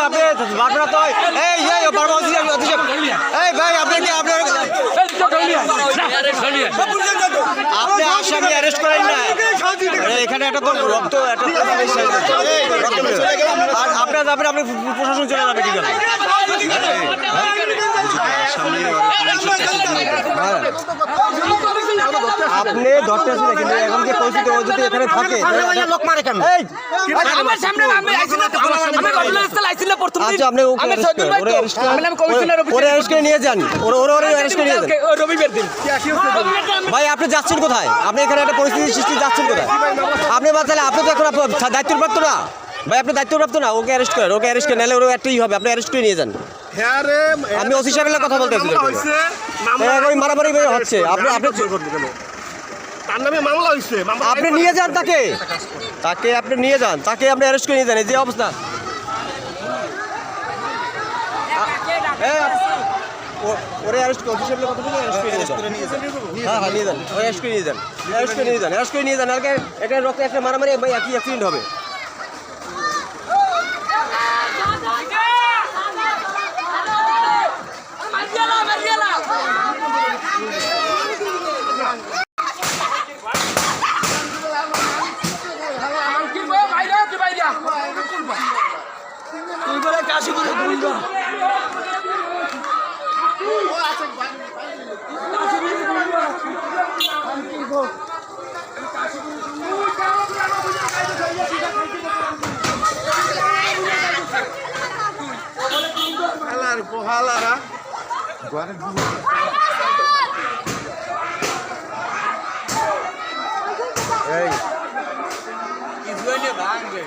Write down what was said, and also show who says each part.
Speaker 1: আপনি বারবার তো এই এই বারবার অধিকার অধিকার এই ভাই আপনি আপনি আসামি অ্যারেস্ট করেন না এখানে একটা তো রক্ত আপনার যাবেন আপনি প্রশাসন চলে যাবে কি গেল আপনি কিন্তু এখন যে পরিস্থিতি ও যদি এখানে থাকে।
Speaker 2: লোক মারে কেন?
Speaker 3: আমার সামনে আমি আইছিল আমি ঘটনাস্থলে আইছিল প্রথম দিন
Speaker 1: আচ্ছা আপনি ওকে
Speaker 3: আমি ভাই তো আমি নাম কমিশনার
Speaker 1: ওরে- ওরে arrest করে নিয়ে যান। ওরে ওরে ওরে করে নিয়ে যান।
Speaker 3: রবিবার দিন।
Speaker 1: ভাই আপনি যাচ্ছেন কোথায়? আপনি এখানে একটা পরিস্থিতি সৃষ্টি যাচ্ছেন কোথায়? আপনি বা তাহলে আপনি তো এখন দায়িত্বপ্রাপ্ত না। ভাই আপনি দায়িত্বপ্রাপ্ত না? ওকে অ্যারেস্ট করেন ওকে অ্যারেস্ট করে নাহলে ওর একটাই হবে। আপনি অ্যারেস্ট করে নিয়ে যান।
Speaker 4: হ্যাঁ
Speaker 1: আমি ওসি সাহেবের কথা বলতেছি। এই ওই মারামারি হচ্ছে। আপনি- আপনি-?
Speaker 4: তার নামে মামলা হয়েছে
Speaker 1: আপনি নিয়ে যান তাকে। তাকে আপনি নিয়ে যান। তাকে আপনি অ্যারেস্ট করে নিয়ে যান। এই যে অবস্থা। ওরে অ্যারেস্ট করে অ্যারেস্ট করে নিয়ে যান? হ্যাঁ হ্যাঁ নিয়ে যান। অ্যারেস্ট করে নিয়ে যান। অ্যারেস্ট করে নিয়ে যান। অ্যারেস্ট করে নিয়ে যান। আর রক্ত একটা মারামারি ভাই একই অ্যাক্সিডেন্ট হবে।
Speaker 3: তুই বলে কাশি করে বলবা
Speaker 4: হালার পোহালারা
Speaker 1: এই।
Speaker 3: ভাঙবে?